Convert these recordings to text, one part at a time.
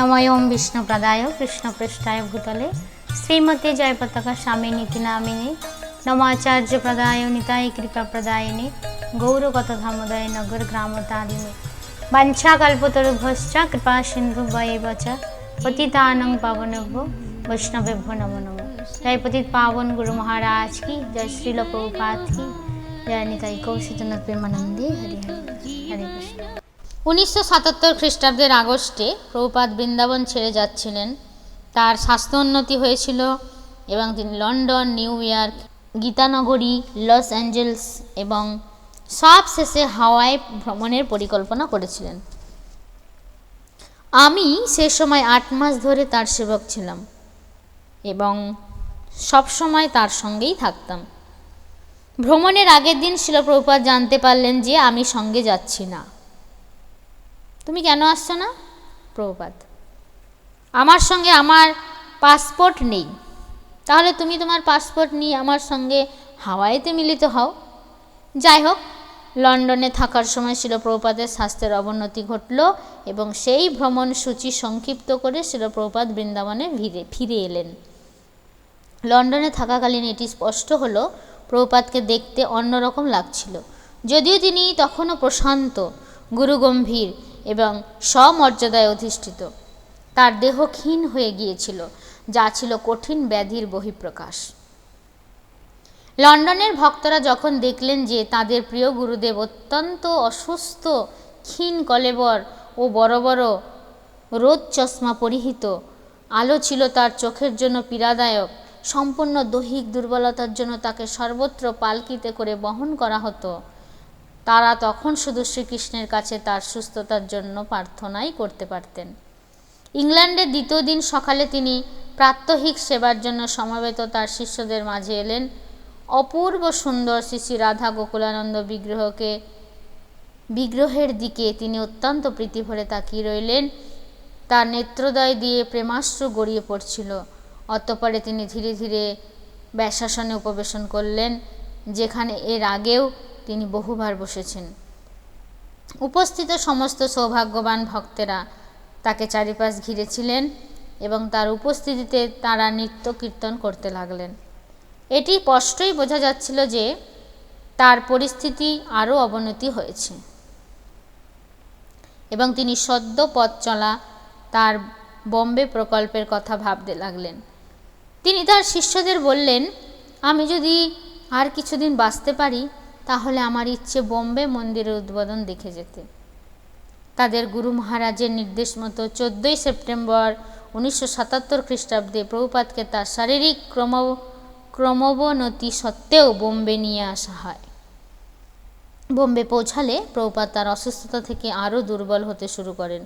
নময়ম বিষ্ণুপ্রদায় কৃষ্ণপৃষ্ঠায় ভূতলে শ্রীমতী জয়পতাকা স্বামী নীতি নামিনী নমাচার্য প্রদায় নিতাই কৃপা প্রদায়নি গৌরগত ধামোদয় নগর গ্রাম তালিনী বাঞ্ছা বাঞ্ছাকল্পতরুভশ্চ কৃপা সিন্ধু বয়েবচ পতিতানং পাবনভ বৈষ্ণবেভ্য নম নম জয় পতিত পাবন গুরু মহারাজ কি জয় শ্রীল প্রভুপাত কি জয় নিতাই কৌশিত নৃমানন্দী হরি হরি হরে কৃষ্ণ উনিশশো সাতাত্তর খ্রিস্টাব্দের আগস্টে প্রভুপাদ বৃন্দাবন ছেড়ে যাচ্ছিলেন। তার স্বাস্থ্যোন্নতি হয়েছিল এবং তিনি London, new York, Gitanagari, Los Angeles এবং সব শেষে হাওয়াই ভ্রমণের পরিকল্পনা করেছিলেন। আমি সে সময় আট মাস ধরে তার সেবক ছিলাম এবং সব সময় তার সঙ্গেই থাকতাম। ভ্রমণের আগের দিন শিলপ্রভুপাত জানতে পারলেন যে আমি সঙ্গে যাচ্ছি না। তুমি কেন আসছো না? প্রভুপাত আমার সঙ্গে আমার পাসপোর্ট নেই। তাহলে তুমি তোমার পাসপোর্ট নিয়ে আমার সঙ্গে হাওয়াইতে মিলিত হও। যাই হোক, লন্ডনে থাকার সময় শিলপ্রভুপাতের স্বাস্থ্যের অবনতি ঘটল এবং সেই ভ্রমণ সূচি সংক্ষিপ্ত করে শিলপ্রভুপাত বৃন্দাবনে ফিরে ফিরে এলেন। লন্ডনে থাকাকালীন এটি স্পষ্ট হলো প্রভুপাতকে দেখতে অন্যরকম লাগছিল। যদিও তিনি তখনও প্রশান্ত, গুরুগম্ভীর এবং সমর্যাদায় অধিষ্ঠিত। তার দেহ ক্ষীণ হয়ে গিয়েছিল, যা ছিল কঠিন ব্যাধির বহিঃপ্রকাশ। লন্ডনের ভক্তরা যখন দেখলেন যে তাদের প্রিয় গুরুদেব অত্যন্ত অসুস্থ, ক্ষীণ কলেবর ও বড় বড় রোদ চশমা পরিহিত, আলো ছিল তার চোখের জন্য পীড়াদায়ক, সম্পূর্ণ দৈহিক দুর্বলতার জন্য তাকে সর্বত্র পালকিতে করে বহন করা হতো। তারা তখন শুধু শ্রীকৃষ্ণের কাছে তার সুস্থতার জন্য প্রার্থনাই করতে পারতেন। ইংল্যান্ডের দ্বিতীয় দিন সকালে তিনি প্রাত্যহিক সেবার জন্য সমবেত তার শিষ্যদের মাঝে এলেন। অপূর্ব সুন্দর শ্রী শ্রী রাধা গোকুলানন্দ বিগ্রহকে, বিগ্রহের দিকে তিনি অত্যন্ত প্রীতি ভরে তাকিয়ে রইলেন। তার নেত্রদয় দিয়ে প্রেমাশ্রু গড়িয়ে পড়ছিল। অতপরে তিনি ধীরে ধীরে ব্যাসাসনে উপবেশন করলেন, যেখানে এর আগেও তিনি বহুবার বসেছেন। উপস্থিত সমস্ত সৌভাগ্যবান ভক্তেরা তাকে চারিপাশ ঘিরেছিলেন এবং তার উপস্থিতিতে তারা নৃত্য কীর্তন করতে লাগলেন। এটি স্পষ্টই বোঝা যাচ্ছিল যে তার পরিস্থিতি আরও অবনতি হয়েছে এবং তিনি সদ্য পথ চলা তার বম্বে প্রকল্পের কথা ভাবতে লাগলেন। তিনি তার শিষ্যদের বললেন, আমি যদি আর কিছুদিন বাঁচতে পারি তাহলে আমার ইচ্ছে বোম্বে মন্দিরের উদ্বোধন দেখে যেতে। তাদের গুরু মহারাজের নির্দেশ মতো চোদ্দোই সেপ্টেম্বর উনিশশো সাতাত্তর খ্রিস্টাব্দে প্রভুপাতকে তার শারীরিক ক্রম ক্রমবনতি সত্ত্বেও বোম্বে নিয়ে আসা হয়। বোম্বে পৌঁছালে প্রভুপাত তার অসুস্থতা থেকে আরও দুর্বল হতে শুরু করেন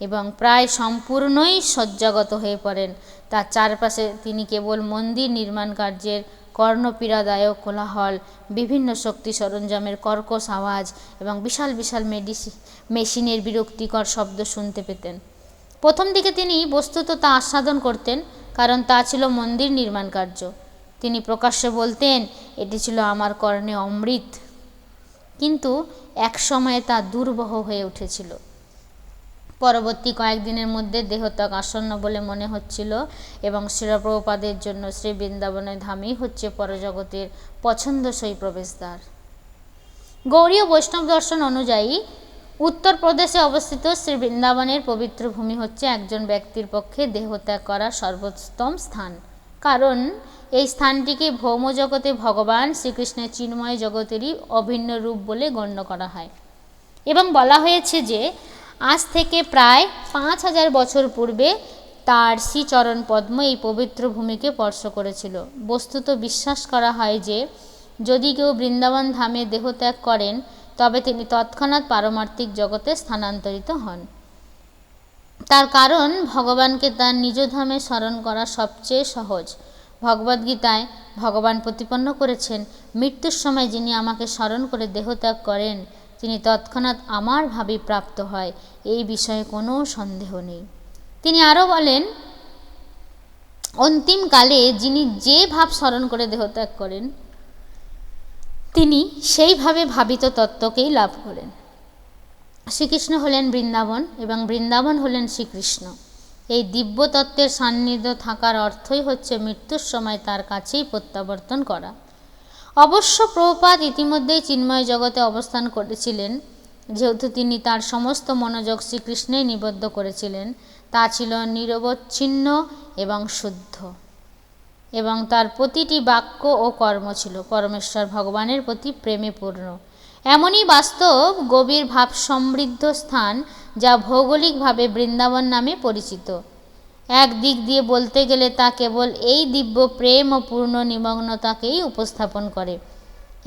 এবং প্রায় সম্পূর্ণই শয্যাগত হয়ে পড়েন। তার চারপাশে তিনি কেবল মন্দির নির্মাণ কার্যের কর্ণপীড়াদায়ক কোলাহল, বিভিন্ন শক্তি সরঞ্জামের কর্কশ আওয়াজ এবং বিশাল বিশাল মেডিসি, মেশিনের বিরক্তিকর শব্দ শুনতে পেতেন। প্রথম দিকে তিনি বস্তুত তা আস্বাদন করতেন, কারণ তা ছিল মন্দির নির্মাণ কার্য। তিনি প্রকাশ্যে বলতেন, এটি ছিল আমার কর্ণে অমৃত। কিন্তু এক সময়ে তা দুর্বহ হয়ে উঠেছিল। পরবর্তী কয়েকদিনের মধ্যে দেহত্যাগ আসন্ন বলে মনে হচ্ছিল এবং শিরপ্রপাদের জন্য শ্রী বৃন্দাবনের ধামই হচ্ছে পরজগতের পছন্দসই প্রবেশদ্বার। গৌরীয় বৈষ্ণব দর্শন অনুযায়ী উত্তরপ্রদেশে অবস্থিত শ্রী বৃন্দাবনের পবিত্র ভূমি হচ্ছে একজন ব্যক্তির পক্ষে দেহত্যাগ করার সর্বোত্তম স্থান। কারণ এই স্থানটিকে ভৌম জগতে ভগবান শ্রীকৃষ্ণের চিন্ময় জগতেরই অভিন্ন রূপ বলে গণ্য করা হয়। এবং বলা হয়েছে যে আজ থেকে প্রায় পাঁচ হাজার বছর পূর্বে তার শ্রীচরণ পদ্ম এই পবিত্র ভূমিকে স্পর্শ করেছিল। বস্তুত বিশ্বাস করা হয় যে, যদি কেউ বৃন্দাবন ধামে দেহত্যাগ করেন, তবে তিনি তৎক্ষণাৎ পারমার্থিক জগতে স্থানান্তরিত হন। তার কারণ, ভগবানকে তার নিজ ধামে স্মরণ করা সবচেয়ে সহজ। ভগবদ্গীতায় ভগবান প্রতিপন্ন করেছেন, মৃত্যুর সময় যিনি আমাকে স্মরণ করে দেহত্যাগ করেন তিনি তৎক্ষণাৎ আমার ভাবে প্রাপ্ত হয়, এই বিষয়ে কোনো সন্দেহ নেই। তিনি আরও বলেন অন্তিমকালে যিনি যে ভাব স্মরণ করে দেহত্যাগ করেন, তিনি সেইভাবে ভাবিত তত্ত্বকেই লাভ করেন। শ্রীকৃষ্ণ হলেন বৃন্দাবন এবং বৃন্দাবন হলেন শ্রীকৃষ্ণ। এই দিব্য তত্ত্বের সান্নিধ্য থাকার অর্থই হচ্ছে মৃত্যুর সময় তার কাছেই প্রত্যাবর্তন করা। অবশ্য প্রভুপাদ ইতিমধ্যেই চিন্ময় জগতে অবস্থান করেছিলেন। যেহেতু তিনি তার সমস্ত মনোযোগ শ্রীকৃষ্ণেই নিবদ্ধ করেছিলেন, তা ছিল নিরবচ্ছিন্ন এবং শুদ্ধ। এবং তার প্রতিটি বাক্য ও কর্ম ছিল পরমেশ্বর ভগবানের প্রতি প্রেমে পূর্ণ এমনই বাস্তব গভীর ভাব সমৃদ্ধ স্থান যা ভৌগোলিকভাবে বৃন্দাবন নামে পরিচিত। এক দিক দিয়ে বলতে গেলে তা কেবল এই দিব্য প্রেম ও পূর্ণ নিমগ্নতাকেই উপস্থাপন করে।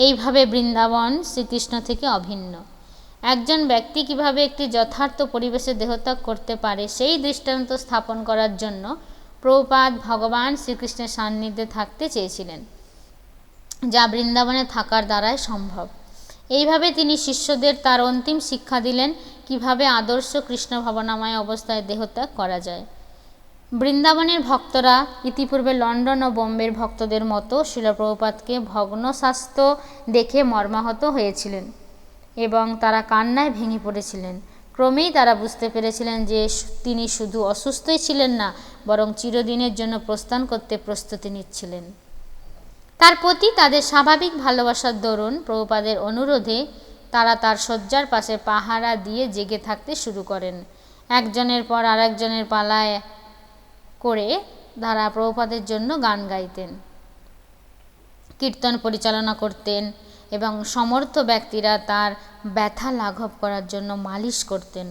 এইভাবে বৃন্দাবন শ্রীকৃষ্ণ থেকে অভিন্ন। একজন ব্যক্তি কীভাবে একটি যথার্থ পরিবেশে দেহত্যাগ করতে পারে, সেই দৃষ্টান্ত স্থাপন করার জন্য প্রভুপাদ ভগবান শ্রীকৃষ্ণের সান্নিধ্যে থাকতে চেয়েছিলেন, যা বৃন্দাবনে থাকার দ্বারাই সম্ভব। এইভাবে তিনি শিষ্যদের তার অন্তিম শিক্ষা দিলেন কীভাবে আদর্শ কৃষ্ণ ভাবনাময় অবস্থায় দেহত্যাগ করা যায়। বৃন্দাবনের ভক্তরা ইতিপূর্বে লন্ডন ও বোম্বের ভক্তদের মতো শিলপ্রভুপাতকে ভগ্ন স্বাস্থ্য দেখে মর্মাহত হয়েছিলেন এবং তারা কান্নায় ভেঙে পড়েছিলেন। ক্রমেই তারা বুঝতে পেরেছিলেন যে তিনি শুধু অসুস্থই ছিলেন না, বরং চিরদিনের জন্য প্রস্থান করতে প্রস্তুতি নিচ্ছিলেন। তার প্রতি তাদের স্বাভাবিক ভালোবাসার দরুন প্রভুপাদের অনুরোধে তারা তার শয্যার পাশে পাহারা দিয়ে জেগে থাকতে শুরু করেন। একজনের পর আরেকজনের পালায় করে তারা প্রভুপাদের জন্য গান গাইতেন। কীর্তন পরিচালনা করতেন এবং সমর্থ ব্যক্তিরা তার ব্যথা লাঘব করার জন্য মালিশ করতেন।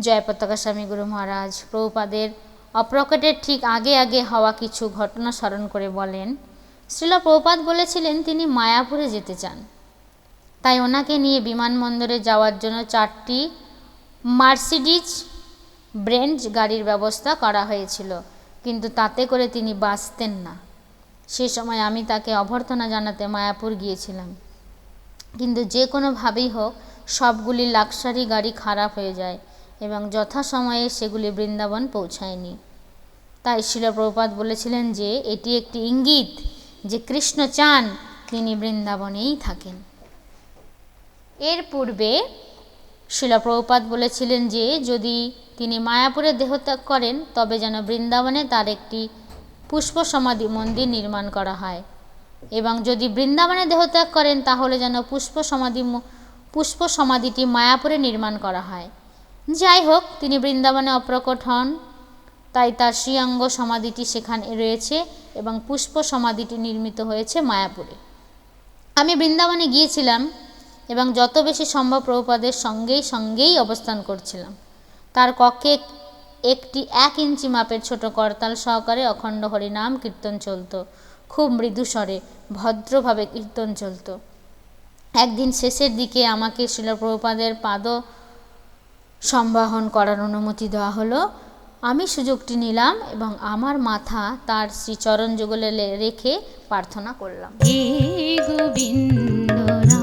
জয় পতাকা স্বামী গুরু মহারাজ প্রভুপাদের অপ্রকটের ঠিক আগে আগে হওয়া কিছু ঘটনা স্মরণ করে বলেন, শ্রীল প্রভুপাদ বলেছিলেন তিনি মায়াপুরে যেতে চান। তাই ওনাকে নিয়ে বিমানবন্দরে যাওয়ার জন্য চারটি মার্সিডিজ ব্রেঞ্জ গাড়ির ব্যবস্থা করা হয়েছিল। কিন্তু তাতে করে তিনি বাঁচতেন না। সে সময় আমি তাকে অভ্যর্থনা জানাতে মায়াপুর গিয়েছিলাম। কিন্তু যে কোনোভাবেই হোক, সবগুলি লাক্সারি গাড়ি খারাপ হয়ে যায় এবং যথাসময়ে সেগুলি বৃন্দাবন পৌঁছায়নি। তাই শিলপ্রপাত বলেছিলেন যে, এটি একটি ইঙ্গিত যে কৃষ্ণ চান তিনি বৃন্দাবনেই থাকেন। এর পূর্বে শিলপ্রপাত বলেছিলেন যে, যদি তিনি মায়াপুরে দেহত্যাগ করেন, তবে যেন বৃন্দাবনে তার একটি পুষ্প সমাধি মন্দির নির্মাণ করা হয়। এবং যদি বৃন্দাবনে দেহত্যাগ করেন, তাহলে যেন পুষ্প সমাধি পুষ্প সমাধিটি মায়াপুরে নির্মাণ করা হয়। যাই হোক, তিনি বৃন্দাবনে অপ্রকট হন। তাই তার শ্রীঅঙ্গ সমাধিটি সেখানে রয়েছে এবং পুষ্প সমাধিটি নির্মিত হয়েছে মায়াপুরে। আমি বৃন্দাবনে গিয়েছিলাম। এবং যত বেশি সম্ভব প্রভুপাদের সঙ্গেই সঙ্গেই অবস্থান করছিলাম। তার কক্ষে একটি এক ইঞ্চি মাপের ছোট করতাল সহকারে অখণ্ড হরিনাম কীর্তন চলতো। খুব মৃদু স্বরে, ভদ্রভাবে কীর্তন চলতো। একদিন শেষের দিকে আমাকে শিলপ্রভুপাদের পাদ সম্বাহন করার অনুমতি দেওয়া হলো। আমি সুযোগটি নিলাম এবং আমার মাথা তার শ্রীচরণ যুগলে রেখে প্রার্থনা করলাম। গোবিন্দ